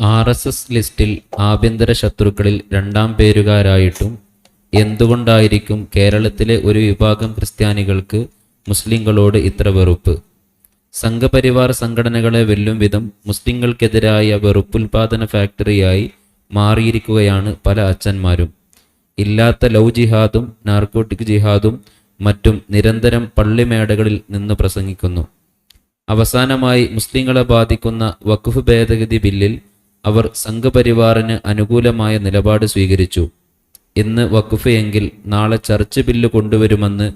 R S S ലിസ്റ്റിൽ ആഭ്യന്തര ശത്രുക്കളിൽ രണ്ടാം പേരുകാരായിട്ടും എന്തുകൊണ്ടായിരിക്കും കേരളത്തിലെ ഒരു വിഭാഗം ക്രിസ്ത്യാനികൾക്ക് മുസ്ലിങ്ങളോട് ഇത്ര വെറുപ്പ്? സംഘപരിവാർ സംഘടനകളെ വെല്ലും വിധം മുസ്ലിങ്ങൾക്കെതിരായ വെറുപ്പുൽപാദന ഫാക്ടറിയായി മാറിയിരിക്കുകയാണ് പല അച്ഛന്മാരും. ഇല്ലാത്ത ലവ് ജിഹാദും നാർക്കോട്ടിക് ജിഹാദും മറ്റും നിരന്തരം പള്ളിമേടകളിൽ നിന്ന് പ്രസംഗിക്കുന്നു. അവസാനമായി മുസ്ലിങ്ങളെ ബാധിക്കുന്ന വഖഫ് ഭേദഗതി ബില്ലിൽ അവർ സംഘപരിവാറിന് അനുകൂലമായ നിലപാട് സ്വീകരിച്ചു. ഇന്ന് വഖഫ് എങ്കിൽ നാളെ ചർച്ച് ബില്ല് കൊണ്ടുവരുമെന്ന്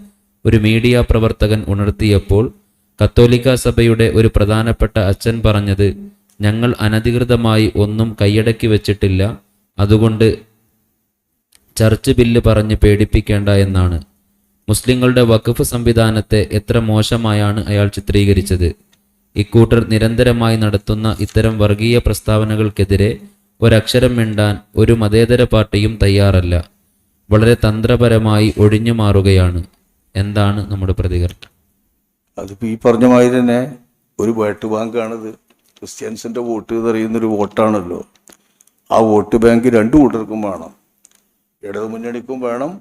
ഒരു മീഡിയ പ്രവർത്തകൻ ഉണർത്തിയപ്പോൾ കത്തോലിക്ക സഭയുടെ ഒരു പ്രധാനപ്പെട്ട അച്ഛൻ പറഞ്ഞത് ഞങ്ങൾ അനധികൃതമായി ഒന്നും കൈയടക്കി വച്ചിട്ടില്ല. അതുകൊണ്ട് ചർച്ച് ബില്ല് പറഞ്ഞ് പേടിപ്പിക്കേണ്ട എന്നാണ്. മുസ്ലിങ്ങളുടെ വഖഫ് സംവിധാനത്തെ എത്ര മോശമായാണ് അയാൾ ചിത്രീകരിച്ചത്. ഇക്കൂട്ടർ നിരന്തരമായി നടത്തുന്ന ഇത്തരം വർഗീയ പ്രസ്താവനകൾക്കെതിരെ ഒരക്ഷരം മിണ്ടാൻ ഒരു മതേതര പാർട്ടിയും തയ്യാറല്ല. വളരെ തന്ത്രപരമായി ഒഴിഞ്ഞു മാറുകയാണ്. എന്താണ് നമ്മുടെ പ്രതികരണം? അതിപ്പോൾ ഈ പറഞ്ഞ മാതിരി തന്നെ ഒരു വോട്ട് ബാങ്കാണിത്. ക്രിസ്ത്യൻസിന്റെ വോട്ട് എന്നറിയുന്നൊരു വോട്ടാണല്ലോ. ആ വോട്ട് ബാങ്ക് രണ്ട് കൂട്ടർക്കും വേണം. ഇടതു മുന്നണിക്കും വേണം.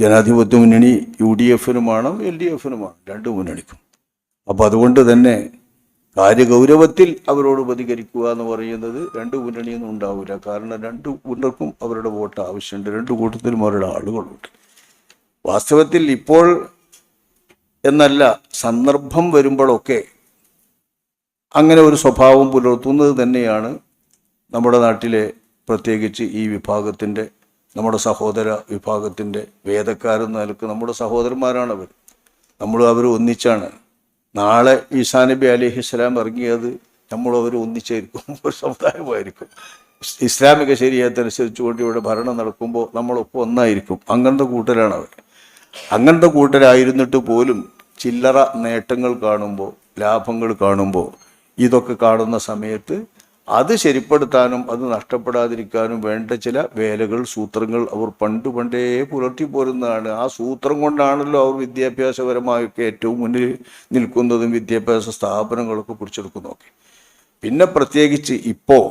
ജനാധിപത്യ മുന്നണി യു ഡി എഫിനും വേണം എൽ ഡി എഫിനും വേണം. രണ്ട് മുന്നണിക്കും. അപ്പോൾ അതുകൊണ്ട് തന്നെ കാര്യഗൗരവത്തിൽ അവരോട് പ്രതികരിക്കുക എന്ന് പറയുന്നത് രണ്ട് മുന്നണിയൊന്നും ഉണ്ടാവില്ല. കാരണം രണ്ട് മുന്നർക്കും അവരുടെ വോട്ട് ആവശ്യമുണ്ട്. രണ്ട് കൂട്ടത്തിലും അവരുടെ ആളുകളുണ്ട്. വാസ്തവത്തിൽ ഇപ്പോൾ എന്നല്ല സന്ദർഭം വരുമ്പോഴൊക്കെ അങ്ങനെ ഒരു സ്വഭാവം പുലർത്തുന്നത് തന്നെയാണ് നമ്മുടെ നാട്ടിലെ പ്രത്യേകിച്ച് ഈ വിഭാഗത്തിന്റെ നമ്മുടെ സഹോദര വിഭാഗത്തിന്റെ വേദക്കാരെന്ന നിലയ്ക്ക് നമ്മുടെ സഹോദരന്മാരാണ് അവർ നമ്മൾ അവർ ഒന്നിച്ചാണ്. നാളെ ഈസാ നബി അലൈഹി ഇസ്ലാം ഇറങ്ങിയത് നമ്മൾ അവർ ഒന്നിച്ചായിരിക്കും ഒരു സമുദായമായിരിക്കും. ഇസ്ലാമിക ശരീരത്തിനനുസരിച്ച് കൊണ്ട് ഇവിടെ ഭരണം നടക്കുമ്പോൾ നമ്മളൊപ്പം ഒന്നായിരിക്കും. അങ്ങനത്തെ കൂട്ടരാണ് അവർ അങ്ങനത്തെ കൂട്ടരായിരുന്നിട്ട് പോലും ചില്ലറ നേട്ടങ്ങൾ കാണുമ്പോൾ ലാഭങ്ങൾ കാണുമ്പോൾ ഇതൊക്കെ കാണുന്ന സമയത്ത് അത് ശരിപ്പെടുത്താനും അത് നഷ്ടപ്പെടാതിരിക്കാനും വേണ്ട ചില വേലകൾ സൂത്രങ്ങൾ അവർ പണ്ട് പണ്ടേ പുലർത്തി പോരുന്നതാണ്. ആ സൂത്രം കൊണ്ടാണല്ലോ അവർ വിദ്യാഭ്യാസപരമായൊക്കെ ഏറ്റവും മുന്നിൽ നിൽക്കുന്നതും വിദ്യാഭ്യാസ സ്ഥാപനങ്ങളൊക്കെ പിടിച്ചെടുക്കുന്നതൊക്കെ പിന്നെ പ്രത്യേകിച്ച് ഇപ്പോൾ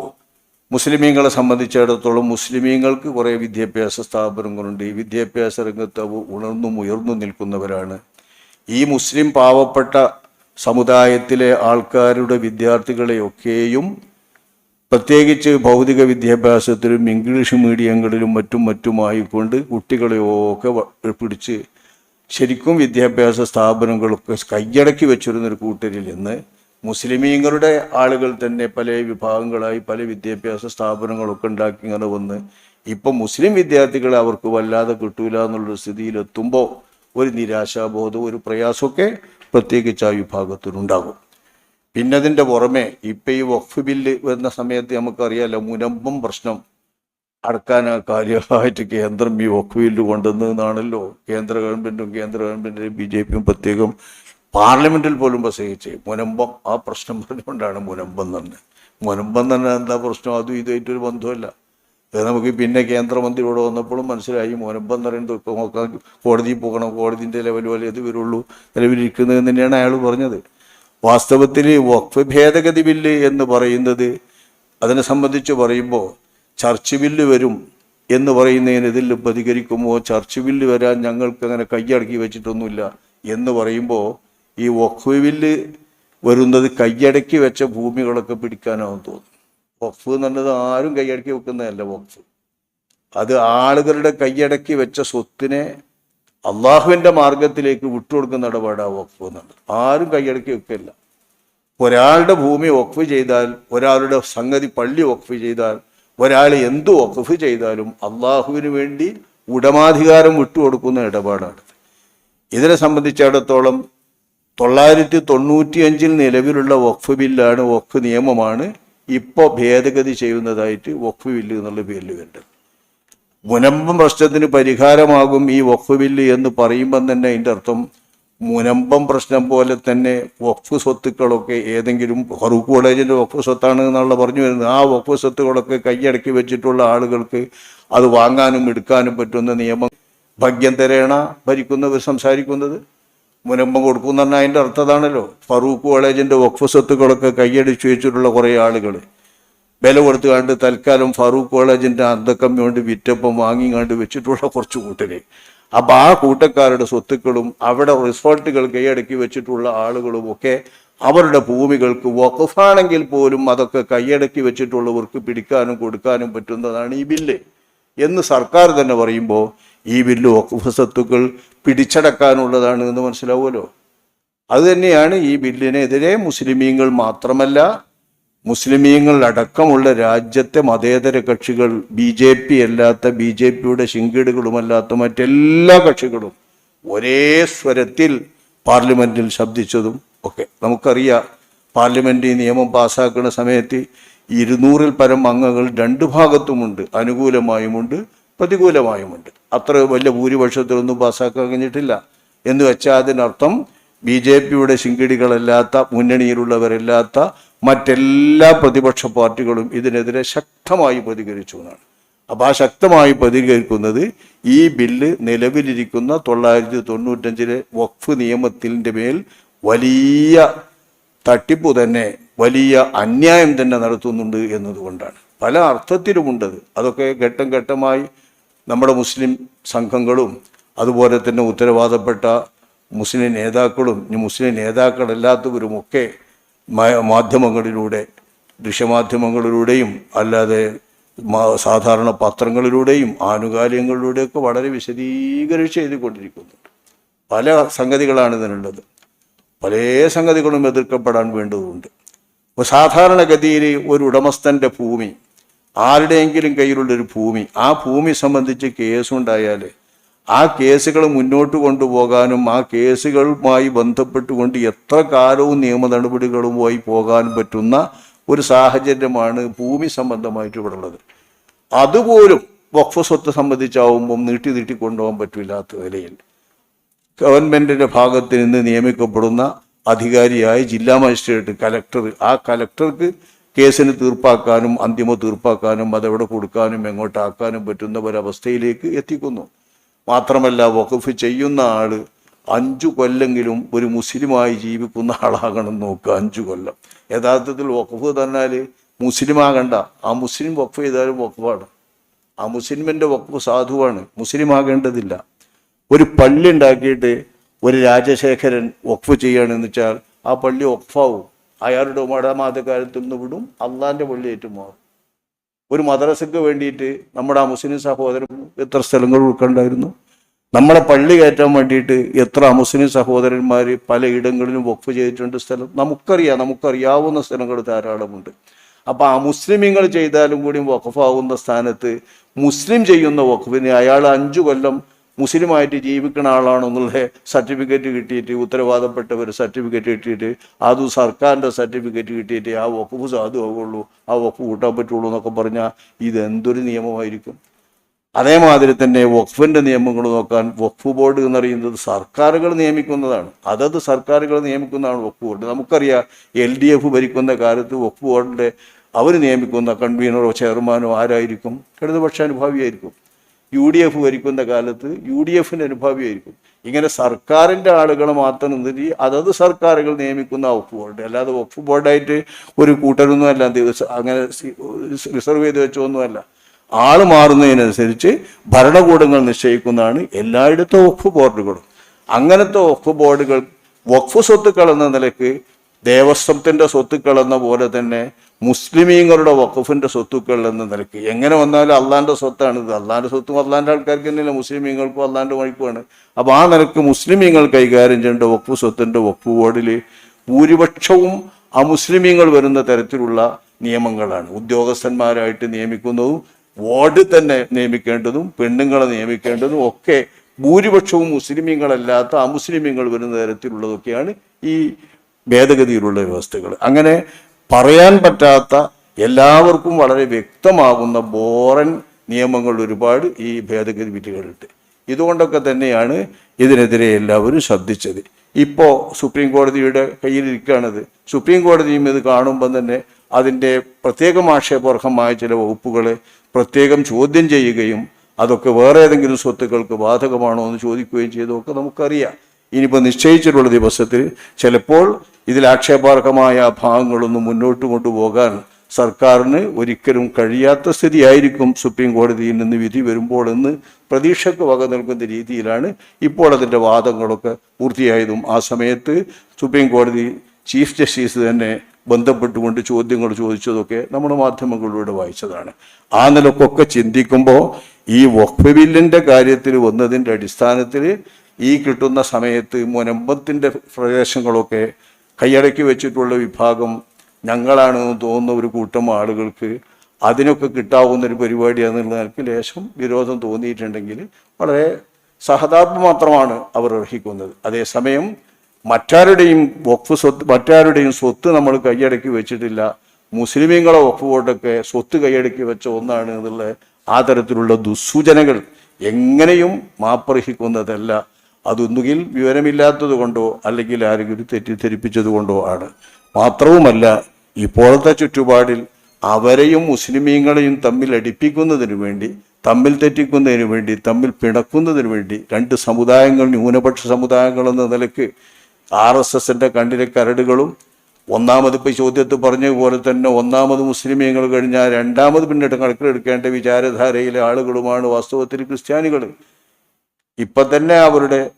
മുസ്ലിമീങ്ങളെ സംബന്ധിച്ചിടത്തോളം മുസ്ലിമീങ്ങൾക്ക് കുറേ വിദ്യാഭ്യാസ സ്ഥാപനങ്ങളുണ്ട്. ഈ വിദ്യാഭ്യാസ രംഗത്ത് അവ ഉണർന്നും ഉയർന്നു നിൽക്കുന്നവരാണ്. ഈ മുസ്ലിം പാവപ്പെട്ട സമുദായത്തിലെ ആൾക്കാരുടെ വിദ്യാർത്ഥികളെയൊക്കെയും പ്രത്യേകിച്ച് ഭൗതിക വിദ്യാഭ്യാസത്തിലും ഇംഗ്ലീഷ് മീഡിയങ്ങളിലും മറ്റും മറ്റുമായി കൊണ്ട് കുട്ടികളെയൊക്കെ പിടിച്ച് ശരിക്കും വിദ്യാഭ്യാസ സ്ഥാപനങ്ങളൊക്കെ കൈയടക്കി വെച്ചിരുന്നൊരു കൂട്ടരിൽ നിന്ന് മുസ്ലിമീങ്ങളുടെ ആളുകൾ തന്നെ പല വിഭാഗങ്ങളായി പല വിദ്യാഭ്യാസ സ്ഥാപനങ്ങളൊക്കെ ഉണ്ടാക്കി ഇങ്ങനെ വന്ന് ഇപ്പം മുസ്ലിം വിദ്യാർത്ഥികളെ അവർക്ക് വല്ലാതെ കിട്ടൂല എന്നുള്ളൊരു സ്ഥിതിയിലെത്തുമ്പോൾ ഒരു നിരാശാബോധം ഒരു പ്രയാസമൊക്കെ പ്രത്യേകിച്ച് ആ വിഭാഗത്തിനുണ്ടാകും. പിന്നെ അതിന്റെ പുറമെ ഇപ്പം ഈ വഖഫ് ബില്ല് വരുന്ന സമയത്ത് നമുക്കറിയാലോ മുനമ്പം പ്രശ്നം അടക്കാൻ കാര്യമായിട്ട് കേന്ദ്രം ഈ വഖഫ് ബില്ല് കൊണ്ടുവന്നതെന്നാണല്ലോ കേന്ദ്ര ഗവൺമെന്റും കേന്ദ്ര ഗവൺമെന്റിന്റെ ബി ജെ പിയും പ്രത്യേകം പാർലമെന്റിൽ പോലും പ്രസംഗിച്ച് മുനമ്പം ആ പ്രശ്നം പറഞ്ഞുകൊണ്ടാണ് മുനമ്പം തന്നെ മുനമ്പം തന്നെ എന്താ പ്രശ്നം? അതും ഒരു ബന്ധമല്ല നമുക്ക് പിന്നെ കേന്ദ്രമന്ത്രി ഇവിടെ വന്നപ്പോഴും മനസ്സിലായി മുനമ്പം എന്ന് പറയുന്നത് കോടതിയിൽ പോകണം കോടതിന്റെ ലെവൽ പോലെ ഇത് വരുള്ളൂ നിലവിലിരിക്കുന്നത് തന്നെയാണ് അയാൾ പറഞ്ഞത്. വാസ്തവത്തിൽ വഖഫ് ഭേദഗതി ബില്ല് എന്ന് പറയുന്നത് അതിനെ സംബന്ധിച്ച് പറയുമ്പോൾ ചർച്ച് ബില്ല് വരും എന്ന് പറയുന്നതിന് ഇതിൽ പ്രതികരിക്കുമ്പോൾ ചർച്ച് ബില്ല് വരാൻ ഞങ്ങൾക്ക് അങ്ങനെ കൈയടക്കി വെച്ചിട്ടൊന്നുമില്ല എന്ന് പറയുമ്പോൾ ഈ വഖഫ് ബില്ല് വരുന്നത് കൈയടക്കി വെച്ച ഭൂമികളൊക്കെ പിടിക്കാനാവും തോന്നും വഖഫ് എന്നുള്ളത് ആരും കൈയടക്കി വെക്കുന്നതല്ല വഖഫ്. അത് ആളുകളുടെ കൈയടക്കി വെച്ച സ്വത്തിനെ അള്ളാഹുവിന്റെ മാർഗത്തിലേക്ക് വിട്ടുകൊടുക്കുന്ന ഇടപാടാണ് വഖഫ് എന്നുള്ളത് ആരും കൈയടക്കി വെക്കില്ല. ഒരാളുടെ ഭൂമി വഖഫ് ചെയ്താൽ ഒരാളുടെ സംഗതി പള്ളി വഖഫ് ചെയ്താൽ ഒരാൾ എന്ത് വഖഫ് ചെയ്താലും അള്ളാഹുവിന് വേണ്ടി ഉടമാധികാരം വിട്ടുകൊടുക്കുന്ന ഇടപാടാണ് ഇതിനെ സംബന്ധിച്ചിടത്തോളം തൊള്ളായിരത്തി തൊണ്ണൂറ്റിയഞ്ചിൽ നിലവിലുള്ള വഖഫ് ബില്ലാണ് വഖഫ് നിയമമാണ് ഇപ്പോൾ ഭേദഗതി ചെയ്യുന്നതായിട്ട് വഖഫ് ബില്ല് എന്നുള്ള പേരിൽ വേണ്ടത് മുനമ്പം പ്രശ്നത്തിന് പരിഹാരമാകും ഈ വഖഫ് ബില്ല് എന്ന് പറയുമ്പം തന്നെ അതിന്റെ അർത്ഥം മുനമ്പം പ്രശ്നം പോലെ തന്നെ വഖഫ് സ്വത്തുക്കളൊക്കെ ഏതെങ്കിലും ഫറൂഖ് കോളേജിന്റെ വഖഫ് സ്വത്താണ് എന്നുള്ള പറഞ്ഞു വരുന്നത്. ആ വഖഫ് സ്വത്തുക്കളൊക്കെ കൈയടക്കി വെച്ചിട്ടുള്ള ആളുകൾക്ക് അത് വാങ്ങാനും എടുക്കാനും പറ്റുന്ന നിയമം ഭാഗ്യന്തരേണ ഭരിക്കുന്നവർ സംസാരിക്കുന്നത്. മുനമ്പം കൊടുക്കും പറഞ്ഞാൽ അതിന്റെ അർത്ഥതാണല്ലോ ഫറൂഖ് കോളേജിന്റെ വഖഫ് സ്വത്തുക്കളൊക്കെ കൈയടിച്ചു വെച്ചിട്ടുള്ള കുറേ ആളുകൾ. വില കൊടുത്ത് കണ്ട് തൽക്കാലം ഫറൂഖ് കോളേജിന്റെ അന്തക്കം കൊണ്ട് വിറ്റപ്പം വാങ്ങി കണ്ട് വെച്ചിട്ടുള്ള കുറച്ച് കൂട്ടരെ. അപ്പൊ ആ കൂട്ടക്കാരുടെ സ്വത്തുക്കളും അവിടെ റിസോർട്ടുകൾ കൈയടക്കി വെച്ചിട്ടുള്ള ആളുകളും ഒക്കെ അവരുടെ ഭൂമികൾക്ക് വഖഫാണെങ്കിൽ പോലും അതൊക്കെ കൈയടക്കി വെച്ചിട്ടുള്ളവർക്ക് പിടിക്കാനും കൊടുക്കാനും പറ്റുന്നതാണ് ഈ ബില്ല്. എന്ന് സർക്കാർ തന്നെ പറയുമ്പോൾ ഈ ബില്ല് വഖഫ് സ്വത്തുക്കൾ പിടിച്ചടക്കാനുള്ളതാണ് എന്ന് മനസ്സിലാവുമല്ലോ. അതുതന്നെയാണ് ഈ ബില്ലിനെതിരെ മുസ്ലിമീങ്ങൾ മാത്രമല്ല മുസ്ലിമീങ്ങൾ അടക്കമുള്ള രാജ്യത്തെ മതേതര കക്ഷികൾ ബി ജെ പി അല്ലാത്ത ബി ജെ പിയുടെ ശിങ്കേടുകളുമല്ലാത്ത മറ്റെല്ലാ കക്ഷികളും ഒരേ സ്വരത്തിൽ പാർലമെന്റിൽ ശബ്ദിച്ചതും ഒക്കെ. നമുക്കറിയാം പാർലമെന്റ് നിയമം പാസ്സാക്കുന്ന സമയത്ത് ഇരുന്നൂറിൽ പരം അംഗങ്ങൾ രണ്ട് ഭാഗത്തുമുണ്ട്. അനുകൂലമായുമുണ്ട് പ്രതികൂലമായുമുണ്ട്. അത്ര വലിയ ഭൂരിപക്ഷത്തിലൊന്നും പാസ്സാക്കാൻ കഴിഞ്ഞിട്ടില്ല. എന്ന് വെച്ചാൽ അതിനർത്ഥം ബി ജെ പിയുടെ ശിങ്കിടികളല്ലാത്ത മുന്നണിയിലുള്ളവരല്ലാത്ത മറ്റെല്ലാ പ്രതിപക്ഷ പാർട്ടികളും ഇതിനെതിരെ ശക്തമായി പ്രതികരിച്ചു എന്നാണ്. അപ്പോൾ ആ ശക്തമായി പ്രതികരിക്കുന്നത് ഈ ബില്ല് നിലവിലിരിക്കുന്ന തൊള്ളായിരത്തി തൊണ്ണൂറ്റഞ്ചിലെ വഖഫ് നിയമത്തിന്റെ മേൽ വലിയ തട്ടിപ്പ് തന്നെ വലിയ അന്യായം തന്നെ നടത്തുന്നുണ്ട് എന്നതുകൊണ്ടാണ്. പല അർത്ഥത്തിലുമുണ്ടത് അതൊക്കെ ഘട്ടം ഘട്ടമായി നമ്മുടെ മുസ്ലിം സംഘങ്ങളും അതുപോലെ തന്നെ ഉത്തരവാദപ്പെട്ട മുസ്ലിം നേതാക്കളും മുസ്ലിം നേതാക്കളല്ലാത്തവരുമൊക്കെ മാധ്യമങ്ങളിലൂടെ ദൃശ്യമാധ്യമങ്ങളിലൂടെയും അല്ലാതെ സാധാരണ പത്രങ്ങളിലൂടെയും ആനുകാലികങ്ങളിലൂടെയൊക്കെ വളരെ വിശദീകരിച്ച് എഴുതിക്കൊണ്ടിരിക്കുന്നുണ്ട് പല സംഗതികളാണ് ഇതിനുള്ളത്. പല സംഗതികളും എതിർക്കപ്പെടാൻ വേണ്ടതുണ്ട്. ഇപ്പോൾ സാധാരണഗതിയിൽ ഒരു ഉടമസ്ഥന്റെ ഭൂമി ആരുടെയെങ്കിലും കയ്യിലുള്ളൊരു ഭൂമി ആ ഭൂമി സംബന്ധിച്ച് കേസുണ്ടായാൽ ആ കേസുകൾ മുന്നോട്ട് കൊണ്ടുപോകാനും ആ കേസുകളുമായി ബന്ധപ്പെട്ടുകൊണ്ട് എത്ര കാലവും നിയമ നടപടികളുമായി പോകാൻ പറ്റുന്ന ഒരു സാഹചര്യമാണ് ഭൂമി സംബന്ധമായിട്ട് ഇവിടെ ഉള്ളത്. അതുപോലും വഖഫ് സ്വത്ത് സംബന്ധിച്ചാവുമ്പം നീട്ടി നീട്ടി കൊണ്ടുപോകാൻ പറ്റില്ലാത്ത നിലയിൽ ഗവൺമെന്റിന്റെ ഭാഗത്ത് നിന്ന് നിയമിക്കപ്പെടുന്ന അധികാരിയായ ജില്ലാ മജിസ്ട്രേറ്റ് കലക്ടർ ആ കലക്ടർക്ക് കേസിന് തീർപ്പാക്കാനും അന്തിമ തീർപ്പാക്കാനും അതെവിടെ കൊടുക്കാനും എങ്ങോട്ടാക്കാനും പറ്റുന്ന ഒരവസ്ഥയിലേക്ക് എത്തിക്കുന്നു. മാത്രമല്ല വഖഫ് ചെയ്യുന്ന ആൾ അഞ്ചു കൊല്ലെങ്കിലും ഒരു മുസ്ലിമായി ജീവിക്കുന്ന ആളാകണം നോക്കുക അഞ്ചു കൊല്ലം. യഥാർത്ഥത്തിൽ വഖഫ് തന്നാൽ മുസ്ലിം ആകണ്ട ആ മുസ്ലിം വഖഫ് ചെയ്താലും വഖഫാണ്. ആ മുസ്ലിമിന്റെ വഖഫ് സാധുവാണ്. മുസ്ലിം ആകേണ്ടതില്ല ഒരു പള്ളി ഉണ്ടാക്കിയിട്ട് ഒരു രാജശേഖരൻ വഖഫ് ചെയ്യുകയാണെന്ന് വെച്ചാൽ ആ പള്ളി വഖഫാവും. അയാളുടെ മടമാതകാലത്തിൽ നിന്ന് വിടും. അള്ളാന്റെ പള്ളി ഏറ്റുമാറും. ഒരു മദ്രസയ്ക്ക് വേണ്ടിയിട്ട് നമ്മുടെ ആ മുസ്ലിം സഹോദരൻ എത്ര സ്ഥലങ്ങൾ ഉൾക്കൊണ്ടായിരുന്നു? നമ്മളെ പള്ളി കയറ്റാൻ വേണ്ടിയിട്ട് എത്ര മുസ്ലിം സഹോദരന്മാർ പലയിടങ്ങളിലും വഖഫ് ചെയ്തിട്ടുണ്ട് സ്ഥലം? നമുക്കറിയാം നമുക്കറിയാവുന്ന സ്ഥലങ്ങൾ ധാരാളമുണ്ട്. അപ്പൊ ആ മുസ്ലിമിങ്ങൾ ചെയ്താലും കൂടി വഖഫാവുന്ന സ്ഥാനത്ത് മുസ്ലിം ചെയ്യുന്ന വഖഫിന് അയാൾ അഞ്ചു കൊല്ലം മുസ്ലിമായിട്ട് ജീവിക്കുന്ന ആളാണെന്നുള്ള സർട്ടിഫിക്കറ്റ് കിട്ടിയിട്ട് ഉത്തരവാദപ്പെട്ടവർ സർട്ടിഫിക്കറ്റ് കിട്ടിയിട്ട് അത് സർക്കാരിന്റെ സർട്ടിഫിക്കറ്റ് കിട്ടിയിട്ട് ആ വഖഫ് സാധുവാകുള്ളൂ ആ വക്കു കൂട്ടാൻ പറ്റുള്ളൂ എന്നൊക്കെ പറഞ്ഞാൽ ഇതെന്തൊരു നിയമമായിരിക്കും? അതേമാതിരി തന്നെ വഖഫിന്റെ നിയമങ്ങൾ നോക്കാൻ വഖഫ് ബോർഡ് എന്നറിയുന്നത് സർക്കാരുകൾ നിയമിക്കുന്നതാണ്. അതത് സർക്കാരുകൾ നിയമിക്കുന്നതാണ് വഖഫ് ബോർഡ്. നമുക്കറിയാം എൽ ഡി എഫ് ഭരിക്കുന്ന കാലത്ത് വഖഫ് ബോർഡിന്റെ അവർ നിയമിക്കുന്ന കൺവീനറോ ചെയർമാനോ ആരായിരിക്കും? ഇടതുപക്ഷ അനുഭാവിയായിരിക്കും യു ഡി എഫ് ഭരിക്കുന്ന കാലത്ത് യു ഡി എഫിന്റെ അനുഭാവിയായിരിക്കും. ഇങ്ങനെ സർക്കാരിന്റെ ആളുകൾ മാത്രം നിർത്തി അതത് സർക്കാരുകൾ നിയമിക്കുന്ന വഫ് ബോർഡ്. അല്ലാതെ വഖഫ് ബോർഡായിട്ട് ഒരു കൂട്ടരൊന്നും അല്ല അങ്ങനെ റിസർവ് ചെയ്ത് വെച്ചൊന്നുമല്ല ആൾ മാറുന്നതിനനുസരിച്ച് ഭരണകൂടങ്ങൾ നിശ്ചയിക്കുന്നതാണ് എല്ലായിടത്തും വഫ് ബോർഡുകളും. അങ്ങനത്തെ വഫ് ബോർഡുകൾ വഖഫ് സ്വത്തുക്കൾ എന്ന നിലയ്ക്ക് ദേവസ്വത്തിന്റെ സ്വത്തുക്കൾ എന്ന പോലെ തന്നെ മുസ്ലിമീങ്ങളുടെ വഖഫിന്റെ സ്വത്തുക്കൾ എന്ന നിലയ്ക്ക് എങ്ങനെ വന്നാലും അള്ളാന്റെ സ്വത്താണ് ഇത് അള്ളാന്റെ സ്വത്തും അള്ളാന്റെ ആൾക്കാർക്ക് തന്നെയല്ല മുസ്ലിമീങ്ങൾക്കും അള്ളാന്റെ വഴിക്കുമാണ് അപ്പോൾ ആ നിലയ്ക്ക് മുസ്ലിമീങ്ങൾ കൈകാര്യം ചെയ്യേണ്ട വഖഫ് സ്വത്തിന്റെ വഖഫ് ബോർഡിൽ ഭൂരിപക്ഷവും ആ മുസ്ലിമീങ്ങൾ വരുന്ന തരത്തിലുള്ള നിയമങ്ങളാണ്. ഉദ്യോഗസ്ഥന്മാരായിട്ട് നിയമിക്കുന്നതും വാർഡ് തന്നെ നിയമിക്കേണ്ടതും പെണ്ണുങ്ങളെ നിയമിക്കേണ്ടതും ഒക്കെ ഭൂരിപക്ഷവും മുസ്ലിമീങ്ങളല്ലാത്ത അമുസ്ലിമീങ്ങൾ വരുന്ന തരത്തിലുള്ളതൊക്കെയാണ് ഈ ഭേദഗതിയിലുള്ള വ്യവസ്ഥകൾ. അങ്ങനെ പറയാൻ പറ്റാത്ത എല്ലാവർക്കും വളരെ വ്യക്തമാകുന്ന ബോറൻ നിയമങ്ങൾ ഒരുപാട് ഈ ഭേദഗതി വിധികളുണ്ട് ഇതുകൊണ്ടൊക്കെ തന്നെയാണ് ഇതിനെതിരെ എല്ലാവരും ശ്രദ്ധിച്ചത്. ഇപ്പോൾ സുപ്രീം കോടതിയുടെ കയ്യിലിരിക്കുകയാണത്. സുപ്രീം കോടതിയും ഇത് കാണുമ്പം തന്നെ അതിന്റെ പ്രത്യേകം ആക്ഷേപർഹമായ ചില വകുപ്പുകളെ പ്രത്യേകം ചോദ്യം ചെയ്യുകയും അതൊക്കെ വേറെ ഏതെങ്കിലും സ്വത്തുക്കൾക്ക് ബാധകമാണോ എന്ന് ചോദിക്കുകയും ചെയ്തതൊക്കെ നമുക്കറിയാം. ഇനിയിപ്പോൾ നിശ്ചയിച്ചിട്ടുള്ള ദിവസത്തിൽ ചിലപ്പോൾ ഇതിൽ ആക്ഷേപാർഹമായ ഭാഗങ്ങളൊന്നും മുന്നോട്ട് കൊണ്ടുപോകാൻ സർക്കാരിന് ഒരിക്കലും കഴിയാത്ത സ്ഥിതിയായിരിക്കും സുപ്രീം കോടതിയിൽ നിന്ന് വിധി വരുമ്പോൾ എന്ന് പ്രതീക്ഷയ്ക്ക് വക നൽകുന്ന രീതിയിലാണ് ഇപ്പോൾ അതിന്റെ വാദങ്ങളൊക്കെ പൂർത്തിയായതും. ആ സമയത്ത് സുപ്രീം കോടതി ചീഫ് ജസ്റ്റിസ് തന്നെ ബന്ധപ്പെട്ടുകൊണ്ട് ചോദ്യങ്ങൾ ചോദിച്ചതൊക്കെ നമ്മൾ മാധ്യമങ്ങളിലൂടെ വായിച്ചതാണ്. ആ നിലക്കൊക്കെ ചിന്തിക്കുമ്പോൾ ഈ വഖഫ് ബില്ലിന്റെ കാര്യത്തിൽ വന്നതിന്റെ അടിസ്ഥാനത്തിൽ ഈ കിട്ടുന്ന സമയത്ത് മുനമ്പത്തിന്റെ പ്രദേശങ്ങളൊക്കെ കൈയടക്കി വെച്ചിട്ടുള്ള വിഭാഗം ഞങ്ങളാണെന്ന് തോന്നുന്ന ഒരു കൂട്ടം ആളുകൾക്ക് അതിനൊക്കെ കിട്ടാവുന്ന ഒരു പരിപാടിയാണെന്നുള്ള നിലയ്ക്ക് ലേശം വിരോധം തോന്നിയിട്ടുണ്ടെങ്കിൽ വളരെ സഹതാപം മാത്രമാണ് അവർ അർഹിക്കുന്നത്. അതേസമയം മറ്റാരുടെയും വഖഫ് സ്വത്ത് മറ്റാരുടെയും സ്വത്ത് നമ്മൾ കൈയടക്കി വെച്ചിട്ടില്ല. മുസ്ലിമീങ്ങളെ വഖഫ് ബോർഡൊക്കെ സ്വത്ത് കൈയടക്കി വെച്ച ഒന്നാണ് എന്നുള്ള ആ തരത്തിലുള്ള ദുസ്സൂചനകൾ എങ്ങനെയും മാപ്പർഹിക്കുന്നതല്ല. അതൊന്നുകിൽ വിവരമില്ലാത്തത് കൊണ്ടോ അല്ലെങ്കിൽ ആരെങ്കിലും തെറ്റിദ്ധരിപ്പിച്ചത് കൊണ്ടോ ആണ്. മാത്രവുമല്ല ഇപ്പോഴത്തെ ചുറ്റുപാടിൽ അവരെയും മുസ്ലിമീങ്ങളെയും തമ്മിൽ അടിപ്പിക്കുന്നതിന് വേണ്ടി തമ്മിൽ തെറ്റിക്കുന്നതിന് വേണ്ടി തമ്മിൽ പിണക്കുന്നതിന് വേണ്ടി രണ്ട് സമുദായങ്ങൾ ന്യൂനപക്ഷ സമുദായങ്ങൾ എന്ന നിലയ്ക്ക് ആർ എസ് എസിന്റെ കണ്ണിലെ കരടുകളും ഒന്നാമത് ഇപ്പോൾ ചോദ്യത്തിൽ പറഞ്ഞ പോലെ തന്നെ ഒന്നാമത് മുസ്ലിമീങ്ങൾ കഴിഞ്ഞാൽ രണ്ടാമത് പിന്നിട്ട് കണക്കിലെടുക്കേണ്ട വിചാരധാരയിലെ ആളുകളുമാണ് വാസ്തവത്തിൽ ക്രിസ്ത്യാനികൾ. ഇപ്പൊ തന്നെ അവരുടെ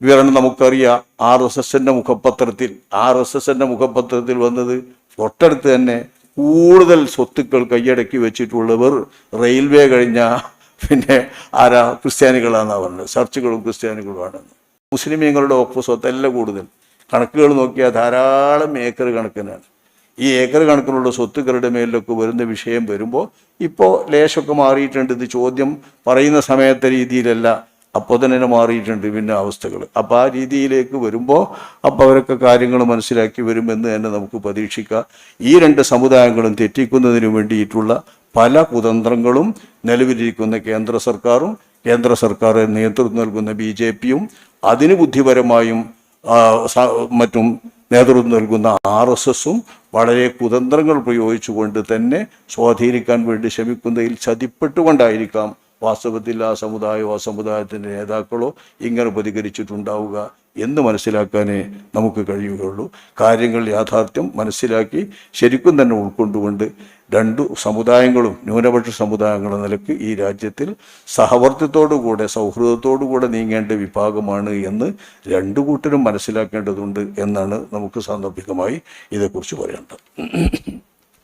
വിവരണം നമുക്കറിയാം. ആർ എസ് എസിന്റെ മുഖപത്രത്തിൽ ആർ എസ് എസിന്റെ മുഖപത്രത്തിൽ വന്നത് തൊട്ടടുത്ത് തന്നെ കൂടുതൽ സ്വത്തുക്കൾ കൈയടക്കി വെച്ചിട്ടുള്ളവർ റെയിൽവേ കഴിഞ്ഞ പിന്നെ ആരാ? ക്രിസ്ത്യാനികളാണെന്നാണ് പറഞ്ഞത്. ചർച്ചുകളും ക്രിസ്ത്യാനികളുമാണെന്ന്. മുസ്ലിമീങ്ങളുടെ ഒപ്പ് സ്വത്തല്ല കൂടുതൽ. കണക്കുകൾ നോക്കിയാൽ ധാരാളം ഏക്കർ കണക്കിനാണ്. ഈ ഏക്കർ കണക്കിനുള്ള സ്വത്തുക്കളുടെ മേലിലൊക്കെ വരുന്ന വിഷയം വരുമ്പോൾ ഇപ്പോൾ ലേശമൊക്കെ മാറിയിട്ടുണ്ട് ഇത് ചോദ്യം പറയുന്ന സമയത്തെ രീതിയിലല്ല അപ്പോൾ തന്നെ മാറിയിട്ടുണ്ട് പിന്നെ അവസ്ഥകൾ. അപ്പോൾ ആ രീതിയിലേക്ക് വരുമ്പോൾ അപ്പോൾ അവരൊക്കെ കാര്യങ്ങൾ മനസ്സിലാക്കി വരുമെന്ന് തന്നെ നമുക്ക് പ്രതീക്ഷിക്കാം. ഈ രണ്ട് സമുദായങ്ങളും തെറ്റിക്കുന്നതിന് വേണ്ടിയിട്ടുള്ള പല കുതന്ത്രങ്ങളും നിലവിലിരിക്കുന്ന കേന്ദ്ര സർക്കാരും കേന്ദ്ര സർക്കാർ നേതൃത്വം നൽകുന്ന ബി ജെ പിയും അതിന് ബുദ്ധിപരമായും മറ്റും നേതൃത്വം നൽകുന്ന ആർ എസ് എസും വളരെ കുതന്ത്രങ്ങൾ പ്രയോഗിച്ചുകൊണ്ട് തന്നെ സ്വാധീനിക്കാൻ വേണ്ടി ശ്രമിക്കുന്നതിൽ ചതിപ്പെട്ടുകൊണ്ടായിരിക്കാം വാസ്തവത്തിൽ ആ സമുദായമോ സമുദായത്തിന്റെ നേതാക്കളോ ഇങ്ങനെ പ്രതികരിച്ചിട്ടുണ്ടാവുക എന്ന് മനസ്സിലാക്കാനേ നമുക്ക് കഴിയുകയുള്ളൂ. കാര്യങ്ങൾ യാഥാർത്ഥ്യം മനസ്സിലാക്കി ശരിക്കും തന്നെ ഉൾക്കൊണ്ടുകൊണ്ട് രണ്ടു സമുദായങ്ങളും ന്യൂനപക്ഷ സമുദായങ്ങളും നിലയ്ക്ക് ഈ രാജ്യത്തിൽ സഹവർത്തിത്തോടുകൂടെ സൗഹൃദത്തോടുകൂടെ നീങ്ങേണ്ട വിഭാഗമാണ് എന്ന് രണ്ടു കൂട്ടരും മനസ്സിലാക്കേണ്ടതുണ്ട് എന്നാണ് നമുക്ക് സാന്ദർഭികമായി ഇതേക്കുറിച്ച് പറയേണ്ടത്.